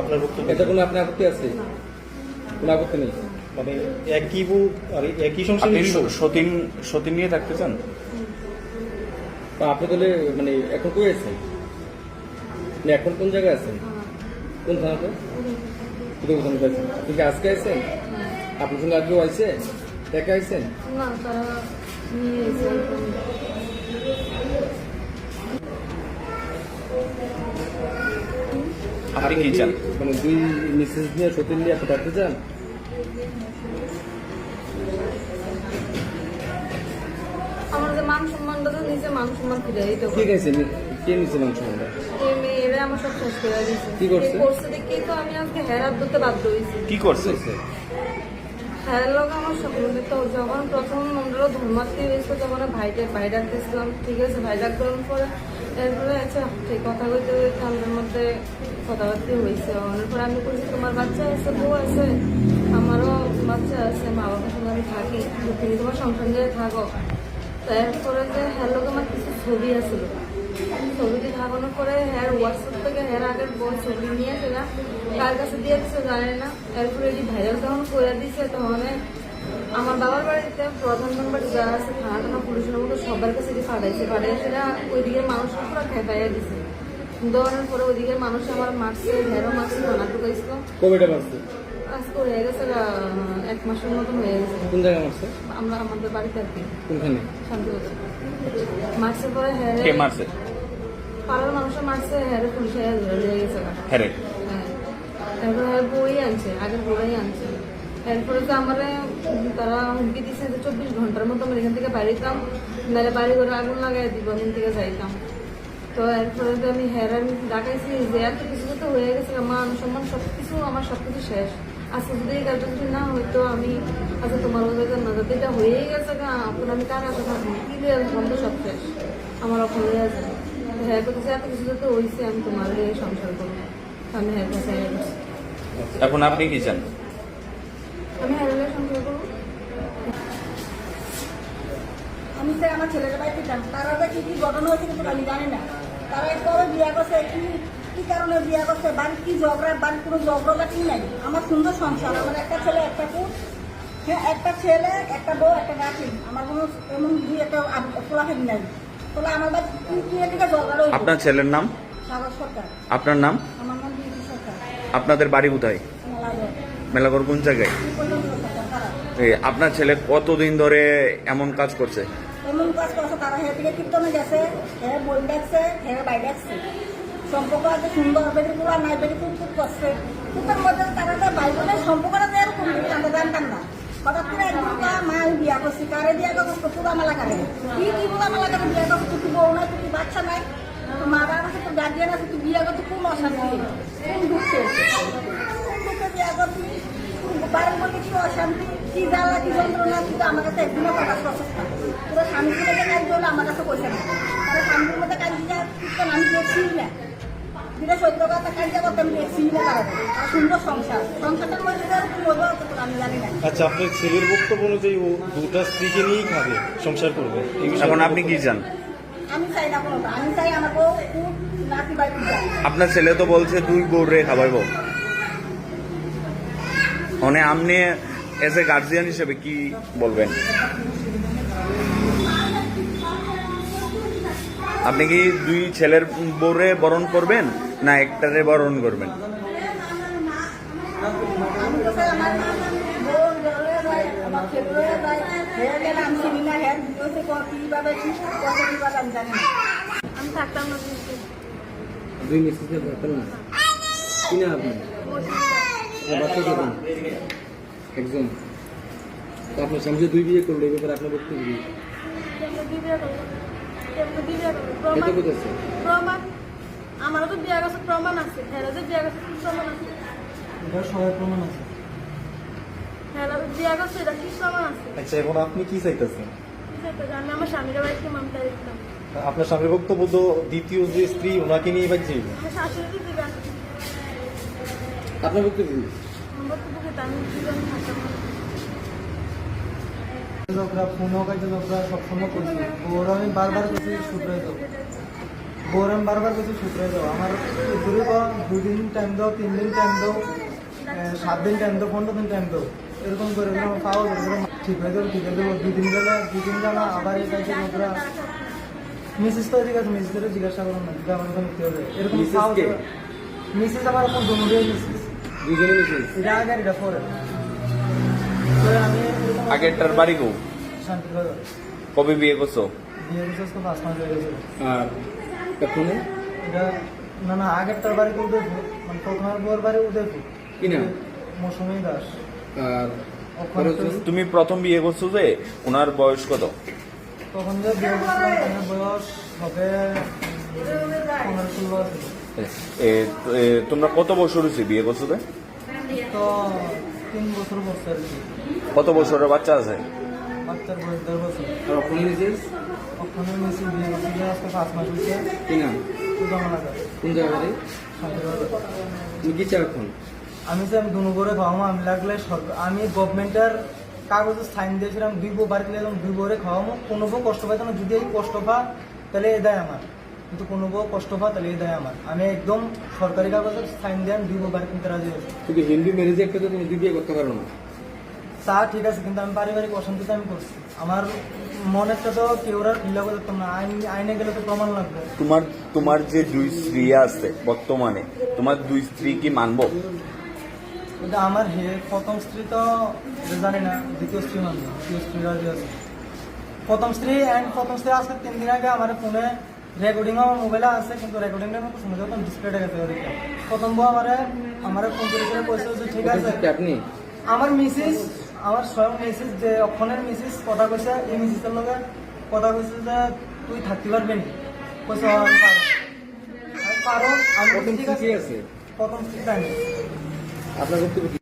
আপনার বক্তব্য এটা কোনো আপনার আপত্তি আছে? কোনো আপত্তি নেই? মানে একই বউ আর একই সংসারে? সতীন সতীন নিয়ে থাকতে চান? তো আপনি তাহলে মানে এখন কই আছেন? মানে এখন কোন জায়গায় আছেন? কোন থানাতে? কোথাও আছেন। আপনি কি আজকে আছেন আপনার সঙ্গে আজকেও আইছে? দেখা আইছেন? না আপনি কি চান? মানে দুই মিসেস নিয়ে সতীন নিয়ে থাকতে চান আমার যে মান সম্মানটা তো নিজে মান সম্মান ফিরে দিতে ঠিক আছে কে আমরা সব শেষ করে দিয়েছে। কি করছে? করছে দেখেই তো আমি আজকে হেরাত ধরতে বাধ্য হয়েছি। কি করছে? হ্যাঁ লোক আমার সকলে তো যখন প্রথম মন্ডল ধর্মাত্রী হয়েছিল তখন ভাইটা ভাই ডাকতেছিলাম ঠিক আছে ভাই ডাক পরে এরপরে আচ্ছা ঠিক কথা বলতে আমাদের মধ্যে কথাবার্তা হয়েছে অনেক আমি বলছি তোমার বাচ্চা আছে, বউ আছে, আমারও বাচ্চা আছে মা বাবার সঙ্গে আমি থাকি। তুমি তোমার সংসার নিয়ে থাকো। তারপরে যে হ্যাঁ লোক আমার কিছু ছবি আছিল। ছবিটি থাকানোর পরে হ্যাঁ হোয়াটসঅ্যাপ থেকে হ্যাঁ আগের বই ছবি নিয়ে সেটা কার কাছে দিয়ে দিচ্ছে জানে না। এরপরে এই ভাইরাল যখন করে দিচ্ছে তখন আমার বাবার বাড়িতে প্রধান বাড়ি যারা আছে থানা টানা পুলিশের মতো সবার কাছে দিয়ে পাঠাইছে পাঠিয়ে সেটা ওইদিকে মানুষ পুরো খেপাইয়া দিছে। দেওয়ানোর পরে ওইদিকে মানুষ আমার মারছে হেরো মারছে থানা ঢুকাইছিল কবেটা মারছে? আজকে হয়ে গেছে এক মাসের মতন হয়ে গেছে। কোন জায়গায় মারছে? আমরা আমাদের বাড়িতে আর কি। কোনখানে? শান্তিগত মারছে পরে কে মারছে? পাড়ার মানুষের মারছে পুলিশে ধরে নিয়ে গেছে। হ্যাঁ। তারপরে হ্যাঁ বই আনছে আগের বই আনছে। এরপরে তো আমার তারা হুমকি দিচ্ছে যে চব্বিশ ঘণ্টার মতো আমরা এখান থেকে বাড়িতাম, নাহলে বাড়ি করে আগুন লাগাই দিব, এখান থেকে যাইতাম। তো এরপরে তো আমি হেরান ডাকাইছি যে এত কিছু তো হয়ে গেছে মান সম্মান সব কিছু আমার সব কিছু শেষ। আজকে যদি এই কাজটা যদি না হইতো, আমি আচ্ছা তোমার ওদের না যাতে এটা হয়েই গেছে গা, এখন আমি কার থাকব কি দিয়ে বন্ধ সব শেষ? আমার অখন হয়ে আছে হ্যাঁ করতেছে এত কিছু তো হয়েছে আমি তোমার সংসার করব। আমি হ্যাঁ কাছে এখন আপনি কি চান? আমি করব। আমি স্যার আমার ছেলের বাড়িতে যান। তারা কি কি ঘটনা হয়েছে কিন্তু আমি জানি না। তারা কবে বিয়া করছে কি কি কারণে বিয়া করছে বাড়ির কি ঝগড়া বাড়ির কোনো ঝগড়া কি নাই? আমার সুন্দর সংসার আমার একটা ছেলে একটা পুত। হ্যাঁ একটা ছেলে একটা বউ একটা গাছি আমার কোনো এমন দুই একটা ফোলাফেন নাই। তাহলে আমার বাড়ি কি কি এদিকে ঝগড়া আপনার ছেলের নাম? সাগর সরকার। আপনার নাম? আমার নাম বিজু সরকার। আপনাদের বাড়ি কোথায়? মেলাগড় কোন জায়গায়? আপনার ছেলে কতদিন ধরে এমন কাজ করছে? এমন কাজ করছে, তারা গেছে বই সম্পর্ক আছে সুন্দর খুব করছে তারা তো সম্পর্কটা আমরা জানতাম না। হঠাৎ করে বিয়া করছি, কারে পুরা মেলা কি মেলা তুই বাচ্চা নাই? গার্জিয়ান আছে তুই বিয়া করতে কোন অশান্তি। কোন দুঃখে। বিয়া কি অশান্তি কি জ্বালা কি যন্ত্রণা কিন্তু আমার কাছে একদিনও প্রকাশ করছে না। পুরো স্বামী ছেলে কাজ করলে আমার কাছে না স্বামীর মধ্যে কাজ দিয়ে আমি দেখছি না? যেটা সত্য কথা কাজ দিয়ে করতে আমি দেখছি না আর সুন্দর সংসার। মধ্যে আমি জানি না। আচ্ছা আপনার ছেলের বক্তব্য অনুযায়ী ও দুটা স্ত্রীকে নিয়েই খাবে সংসার করবে। এই বিষয়ে এখন আপনি কি চান? আমি চাই না কোনোটা আমি চাই আমার বউ নাতি বাড়ি আপনার ছেলে তো বলছে দুই গৌরে খাওয়াইব মানে আপনি এজ এ গার্জিয়ান হিসেবে কি বলবেন? আপনি কি দুই ছেলের বউরে বরণ করবেন না একটারে বরণ করবেন? দুই না। কি না আপনি? বাচ্চা একজন আপনার স্বামী দুই বিয়ে করল এই ব্যাপারে আপনার বক্তব্য কি? আমারও তো বিয়ে গেছে প্রমাণ আছে। হ্যাঁ যে বিয়ে গেছে প্রমাণ আছে? হ্যাঁ বিয়ে গেছে এটা কি প্রমাণ আছে? আচ্ছা এখন আপনি কি চাইতেছেন? আমি আমার স্বামীর বাড়িতে মামলা আপনার স্বামীর বক্তব্য দ্বিতীয় যে স্ত্রী ওনাকে নিয়ে বাড়ি আপনার বক্তব্য কি? লোকরা ফোনও কাজে লোকরা সবসময় করছে। ওরা আমি বারবার করছি বারবার দাও। আমার দূরে দুদিন টাইম দাও তিন দিন টাইম দাও সাত দিন টাইম দাও পনেরো দিন টাইম দাও। এরকম করে পাওয়া ঠিক হয়ে যাবে ঠিক হয়ে যাবে দুই দিন গেলে দুই দিন গেলে আবার এই কাছে ওরা মিসেস তো ঠিক আছে মিসেসেরও জিজ্ঞাসা করুন না আমার হবে এরকম মিসেস আমার এখন মিসেস দুজনে মিসেস এটা আগে আর এটা পরে তো আমি আগেরটার বাড়ি গো কবে বিয়ে করছ? বিয়ে আর এটা না না আগেরটার বাড়ি উদয়পুর মানে প্রথমের বউর বাড়ি উদয়পুর কি নাম? মৌসুমী দাস আর তুমি প্রথম বিয়ে করছ যে, ওনার বয়স কত? তখন যে বিয়ে করছিলাম বয়স হবে তোমরা কত বছর হয়েছে বিয়ে করছ কত বছরের বাচ্চা আছে? আমি যে আমি দুনো করে আমি লাগলে আমি গভর্নমেন্টের কাগজে সাইন দিয়েছিলাম দুই বউ বাড়িতে দুই বউরে খাওয়াবো কোনো কষ্ট পাইতো না, যদি এই কষ্ট পা তাহলে এ দেয় আমার। কিন্তু কোনো বউ কষ্ট পা তাহলে এ দেয় আমার। আমি একদম সরকারি কাগজে সাইন আমি দুই বাড়ি কিনতে রাজি হয়েছি। শুধু হিন্দু ম্যারেজে একটা তুমি বিয়ে করতে পারো না। তা ঠিক আছে কিন্তু আমি পারিবারিক অশান্তিতে আমি করছি। আমার মনেরটা তো কেউ আর ফিল করতাম না। আইন আইনে গেলে তো প্রমাণ লাগবে। তোমার তোমার যে দুই স্ত্রী আছে বর্তমানে তোমার দুই স্ত্রী কি মানবো? কিন্তু আমার হে প্রথম স্ত্রী তো জানি না দ্বিতীয় স্ত্রী মানবে দ্বিতীয় স্ত্রী রাজি আছে। প্রথম স্ত্রী অ্যান্ড প্রথম স্ত্রী আজকে তিন দিন আগে আমার ফোনে রেকর্ডিং আমার মোবাইলে আছে কিন্তু রেকর্ডিংটা আমি শুনে যখন ডিসপ্লেটা গেছে ওদিকে। প্রথম বউ আমার আমার ফোন করে করে কইছে যে ঠিক আছে। আপনি? আমার মিসেস আমার স্বয়ং মিসেস যে অক্ষণের মিসেস কথা কইছে এই মিসেসের লগে কথা কইছে যে তুই থাকতে পারবি না? কইছে "হ্যাঁ, আমি পারো আমি পারো আমি প্রথম ঠিক আছে। আছে? প্রথম তাই না। আপনার?